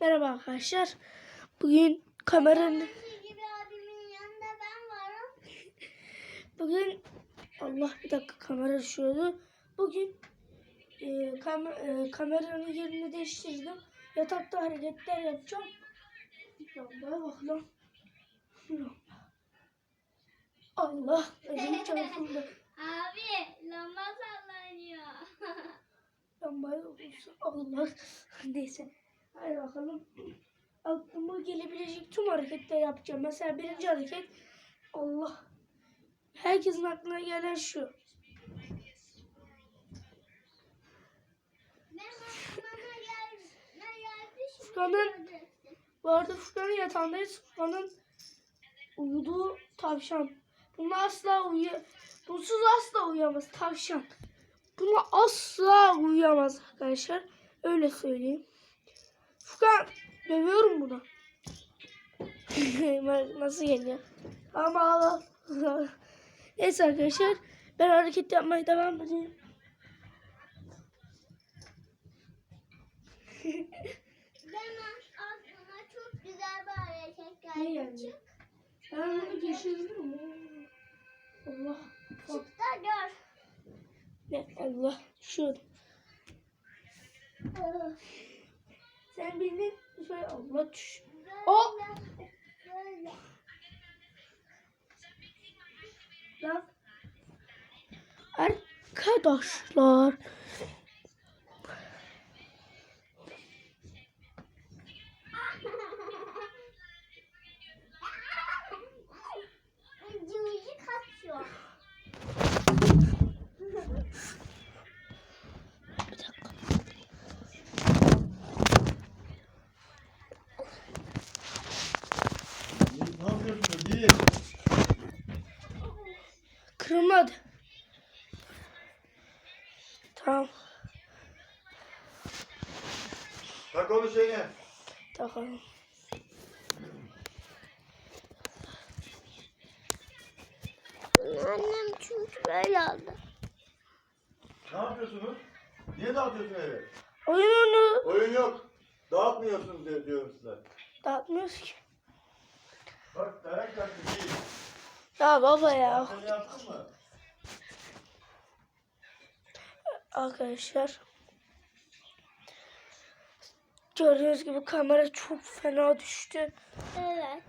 Merhaba arkadaşlar. Bugün kameranın gibi abimin yanında ben varım. bugün Allah bir dakika kamera düşüyordu. Bugün e, kam- e, kameranın yerini değiştirdim. Yatakta hareketler yapacağım. Lambaya bak lan. Allah elim çarpıldı. Abi lamba sallanıyor. Lambaya vursa Allah. Neyse. Hadi bakalım. Aklıma gelebilecek tüm hareketleri yapacağım. Mesela birinci hareket Allah. Herkesin aklına gelen şu. Furkan'ın-. Bu arada Furkan'ın yatağındayız. Furkan'ın uyuduğu tavşan. Bununla asla uyu Bunsuz asla uyuyamaz tavşan. Bununla asla uyuyamaz arkadaşlar. Öyle söyleyeyim. Furkan dövüyorum bunu. Nasıl geliyor? Ama Allah. Neyse arkadaşlar. Ben hareket yapmaya devam edeyim. Ben aklıma çok güzel bir hareket geldi. Çık, Ben bunu geçirdim. Allah. Bak. çık da gör. Ne Allah. Şu. Sen bildin. Şöyle Allah düş. O. Böyle, böyle. Lan. Arkadaşlar. Cıvıcı kaçıyor. Bir dakika. Ne Ödil? Kırılmadı. Tamam. Tak onu şeyine. Takalım. Annem çünkü böyle aldı. Ne yapıyorsunuz? Niye dağıtıyorsun evi? Oyununu Oyun yok. Dağıtmıyorsun diye diyorum size. dağıtmıyoruz ki. Bak dayak taktı değil. Ya baba ya. Sen yaptın mı? Arkadaşlar. Gördüğünüz gibi kamera çok fena düştü. Evet.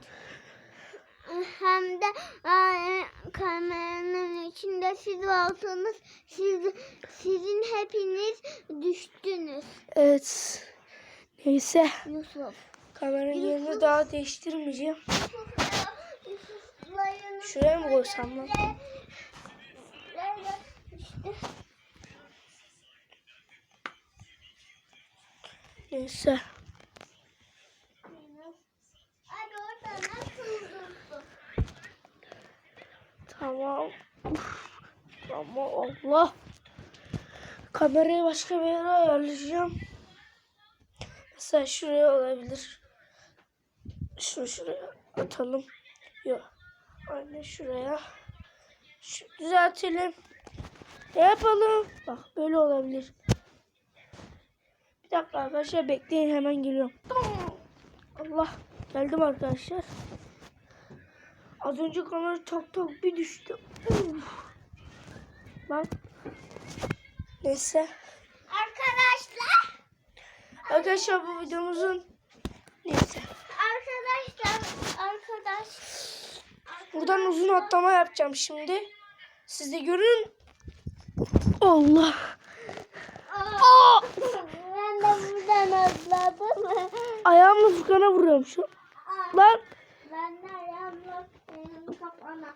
Hem de e, kameranın içinde siz varsınız. Siz, sizin hepiniz düştünüz. Evet. Neyse. Yusuf. Kameranın yerini daha değiştirmeyeceğim. Şuraya mı koysam lan? Neyse. Tamam. Uf. Ama Allah. Kamerayı başka bir yere ayarlayacağım. Mesela şuraya olabilir. Şunu şuraya atalım. Yok. Aynen şuraya. Şu, düzeltelim. Ne yapalım? Bak böyle olabilir. Bir dakika arkadaşlar bekleyin hemen geliyorum. Allah. Geldim arkadaşlar. Az önce kamera tok tok bir düştü. Uf. Bak. Neyse. Arkadaşlar. Arkadaşlar bu videomuzun neyse. Arkadaşlar. Arkadaş. Buradan uzun atlama yapacağım şimdi. Siz de görün. Allah. Aa! Ben de buradan atladım. Ayağımla Furkan'a vuruyorum şu. Lan Ben de ayağımla senin kafana.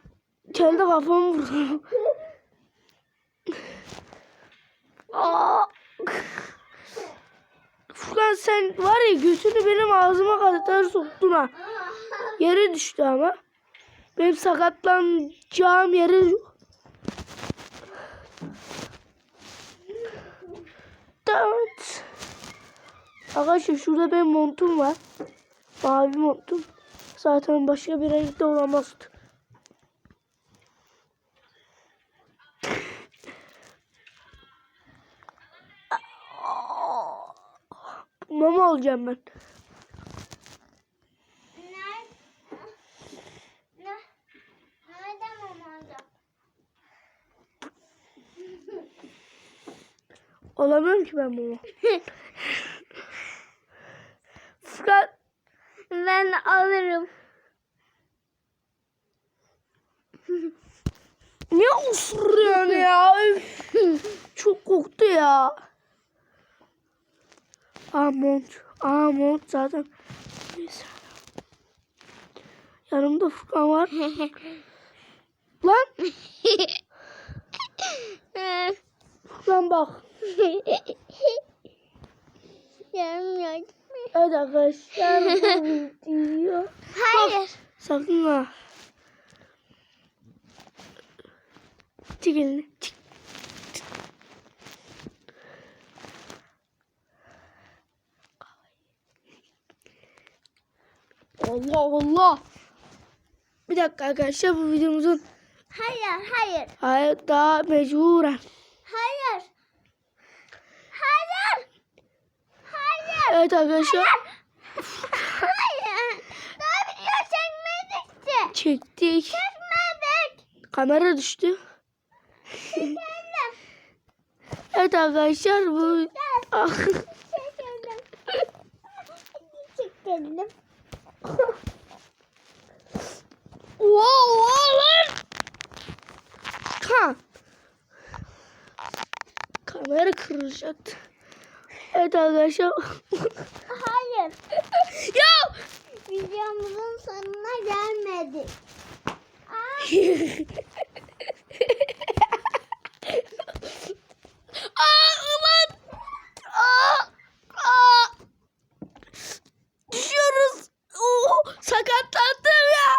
kendi kafamı vuruyorum. Aa. Sen var ya götünü benim ağzıma kadar soktun ha. Yere düştü ama. Benim sakatlanacağım yere Evet. Arkadaşlar şurada benim montum var. Mavi montum. Zaten başka bir renkte olamazdı. Mama olacağım ben. Olamıyorum ki ben bunu. Fırat ben alırım. ne osuruyorsun ya? Çok koktu ya. Aa mont. Aa mont zaten. Neyse. Yanımda Furkan var. Lan Furkan bak. Yardım. Evet arkadaşlar bu video. Hayır. Sakın ha. Çek Allah Allah. Bir dakika arkadaşlar bu videomuzun Hayır, hayır. hayır daha mecburen. Hayır. Hayır. Hayır. Evet arkadaşlar Hayır. Daha video çekmedik ki. çektik. Çekmedik. Kamera düştü. Çekelim. Evet arkadaşlar bu Ah. Çekelim. Çekelim. Wow, wow lan. Ha. Kamera kırılacaktı. Evet arkadaşlar. Hayır. ya. Videomuzun sonuna gelmedik. Aa, Aa ulan. Aa. Aa. Düşüyoruz. Oo, sakatlandım ya.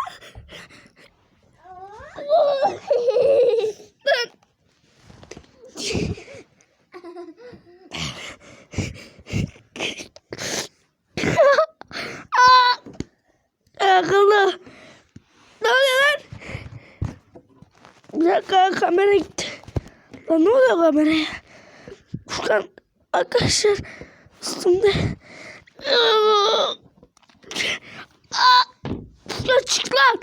Lan. Aa. Akıllı. Ne oluyor lan? Bir dakika kamera gitti. Lan ne oluyor kameraya? Furkan arkadaşlar üstümde. Ya çık lan.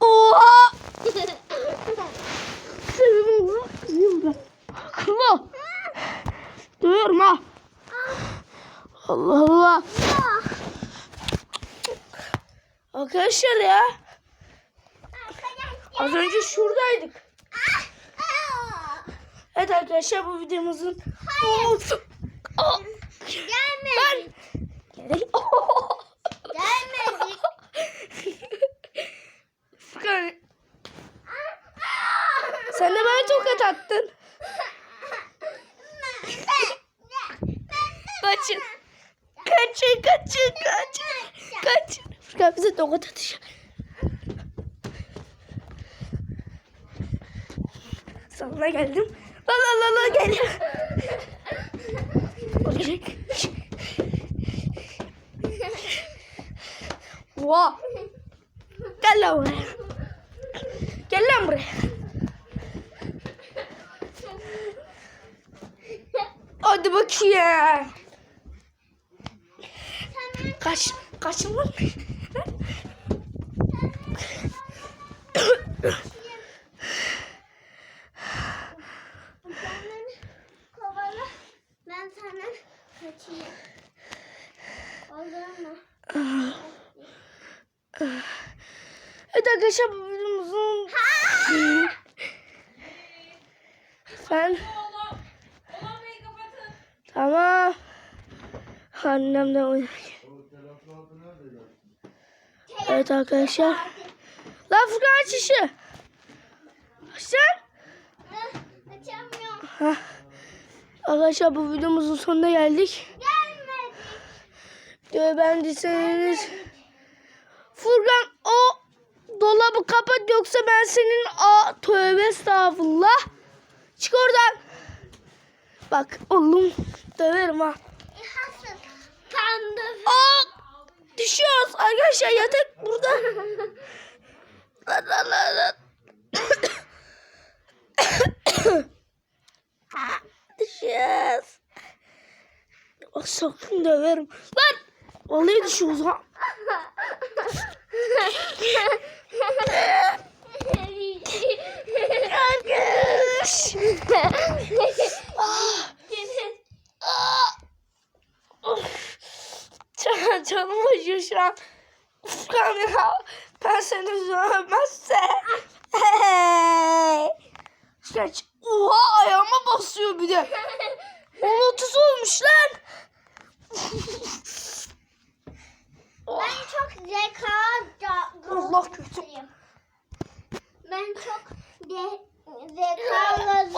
Oha. Senin oğlum kızıyorum ben. Akıllı. Duyuyorum ha. Allah Allah. Arkadaşlar ya. Az önce şuradaydık. Evet arkadaşlar bu videomuzun Hayır. Aa, Gelmedik. Gerek- Gelmedik. Furkan sen de bana tokat attın. Kaçın. Kaçın kaçın kaçın. Kaçın. Furkan bize tokat atacak. Sana geldim. La la la la geliyor. Olacak. Oha. Gel lan buraya. Gel lan buraya. Hadi bakayım. Kaç, kaçın lan. Sen kovala. Ben sana kaçayım. Olur mu? Evet arkadaşlar bu videomuzun... Ben... Tamam. Annem de oynarken. Evet arkadaşlar. Lan Furkan aç işi. Aç lan. Açamıyorum. Arkadaşlar bu videomuzun sonuna geldik. Gelmedi. Beğendiyseniz Furkan o dolabı kapat yoksa ben senin a tövbe estağfurullah. Çık oradan. Bak oğlum döverim ha. Kandı. Aa, düşüyoruz arkadaşlar yatak burada. Lan lan lan lan. Düşüyoruz. O sakın döverim. Lan. Vallahi düşüyoruz ha. Can, canım acıyor şu an. Furkan ya. Ben seni üzülmezse. Hey. Geç. Oha ayağıma basıyor bir de. 10.30 olmuş lan. ben çok zeka Allah kötü. Ben çok de, zekalı.